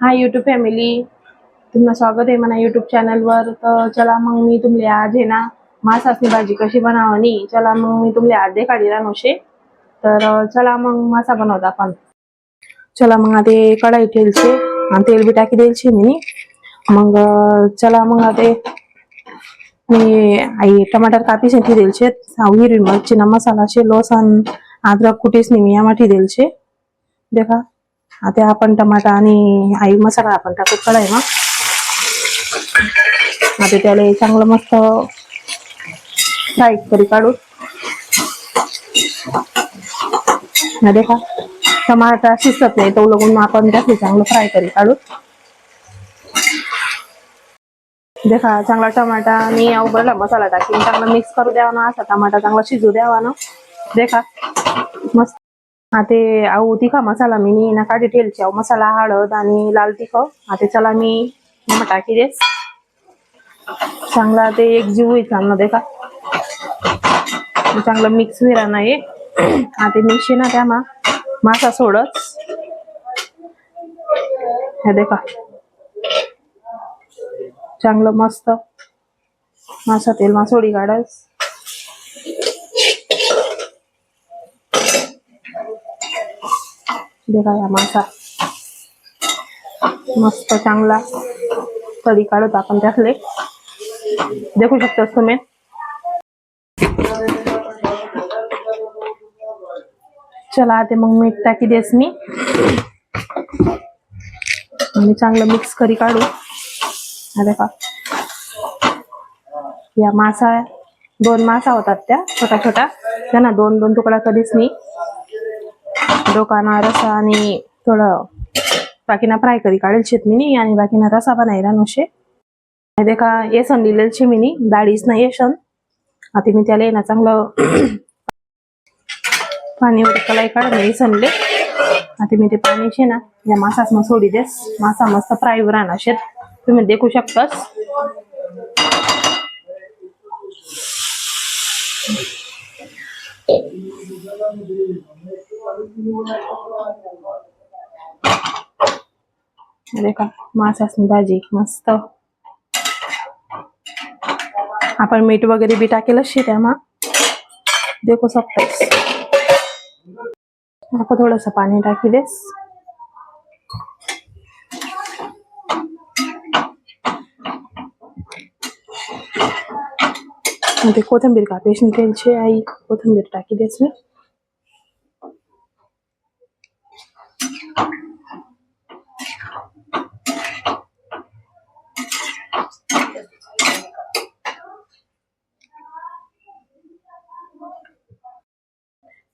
हा YouTube family तुम्हाला स्वागत आहे म्हणा यूट्यूब चॅनलवर तर चला मग मी तुमले आज आहे ना मासासनी भाजी कशी बनावनी? चला मग मी तुमले आज काढी रानोशे तर चला मग मासा बनवता आपण. चला मग आता कढाई ठेलचे आणि तेल बी टाकी द्यायचे मी. मग चला मग आता मी आई टमाटर कापीस ठी द्यायचे हिरवी मिरची ना मसाला शे लसण अद्रक कुटीस मी यामाठी द्यायचे देखा. आता आपण टमाटा आणि आई मसाला आपण टाकू कढाई मग आता त्याला चांगलं मस्त फ्राय करी काढू. ना देखा टमाटा शिजत नाही तो लगून आपण त्यातले चांगलं फ्राय करी काढू. देखा चांगला टमाटा आणि उघडला मसाला टाकीन चांगला मिक्स करू द्यावा ना असा टमाटा चांगला शिजू द्यावा ना. देखा मस्त. आता आऊ तिखा मसाला मी नी ना काढी ठेलची आऊ. मसाला हळद आणि लाल तिखट आता चला मी मग टाकी देस. चांगला ते एक जीव होईल ना देखा. चांगलं मिक्स विरा नाही आता मिक्स ना त्या मा मासा सोडत. हे देखा. चांगलं मस्त. मासा तेल मासोडी काढस. देखा या मासा मस्त चांगला तरी काढत आपण त्यातले. देखू शकतो तुम्ही चला ते मग मीठ टाकी देस मी. आणि चांगलं मिक्स करी काढू. अरे का या मासा दोन मासा होतात त्या छोटा छोटा त्यांना दोन दोन तुकडा कधीच मी डोकाना रसा आणि थोडं बाकीना फ्राय करी काढेल शेतमिनी आणि बाकीना रसा बनायला नशे ते का येसन लिहिलेल शे मिनी. डाळीच ना येसन आता मी त्याला येणार चांगलं पाणी वगैरे कलाई काढून येसनले आता मी ते पाणी शे ना या मासास मग सोडी देस. मासा मस्त फ्राय राहणार शेत. तुम्ही देखू शकतास. देखा का मासासनी भाजी मस्त। आपण मीठ वगैरे बी टाकेलच शिट्या मा देखो शकतास आपण थोडस पाणी टाकी देस. आणि ते कोथिंबीर कापेशन त्यांची आई. कोथिंबीर टाकी देस मी.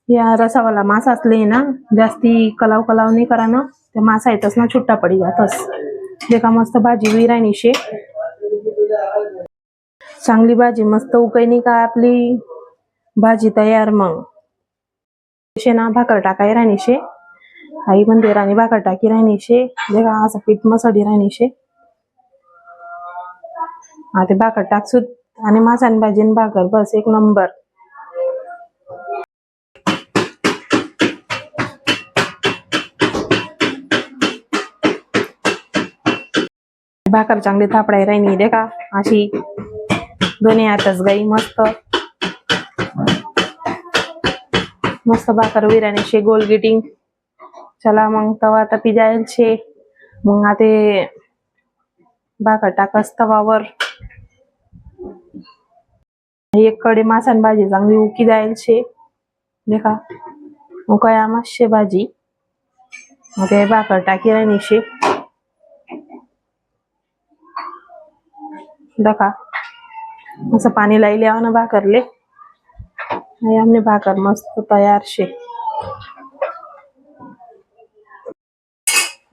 या रसावाला मासा असले ना जास्ती कलाव कलाव नाही करा ना ते मासा येतच ना छुट्टा पडी जातस. जे का मस्त भाजी विरायनी शे. चांगली भाजी मस्त उकळणी का आपली? भाजी तयार मग. शे ना भाकर टाकाय राहिनी शे. आई म्हणते राणी भाकर टाकी राहिनी शे. देखा पीठ मसाडी राहिनी शे. हा ते भाकर टाकसूत आणि मासा भाजीन भाजी आणि भाकर बस एक नंबर. भाकर चांगली थापडाय राहिनी देखा अशी. दोन्ही हातच गाई मस्त. मस्त भाकर विराने शे गोल गिटिंग. चला मग तवा तपी जाईल शे मग आता भाकर टाकस तवावर एक कडे मासान भाजी चांगली उकी जाईल शे देखा उकळ्या मासे भाजी. मग ते भाकर टाकी राणी शे दका असं पाणी लाईले ना भाकरले. आणि आमने भाकर मस्त तयार शे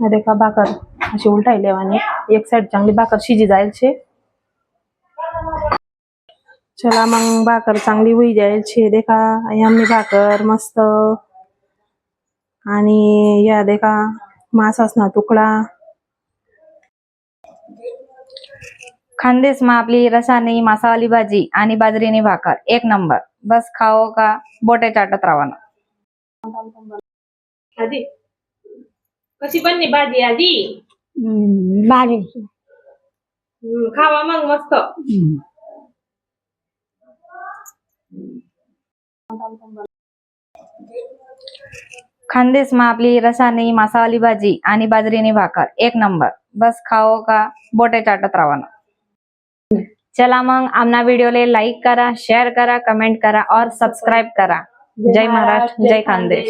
का भाकर अशी उलटायले आणि एक साइड चांगली भाकर शिजी जाईल शे. चला मग भाकर चांगली होई जाईल शे. देखा आणि आमने भाकर मस्त. आणि या देखा मासास ना तुकडा. खानदेश मा आपली रसानी मासावाली भाजी आणि बाजरीनी भाकर. एक नंबर. बस खाओ का बोटे चाटत रावाना. कशी बनली भाजी आधी? हम्म, हम्म, खावा मग मस्त. हम्म. खानदेश मा आपली रसाने मासावाली भाजी आणि बाजरीनी भाकर. एक नंबर. बस खाओ का बोटे चाटत राहणं चला मग आमना व्हिडिओले लाईक करा शेअर करा कमेंट करा और सबस्क्राईब करा. जय महाराष्ट्र जय खानदेश.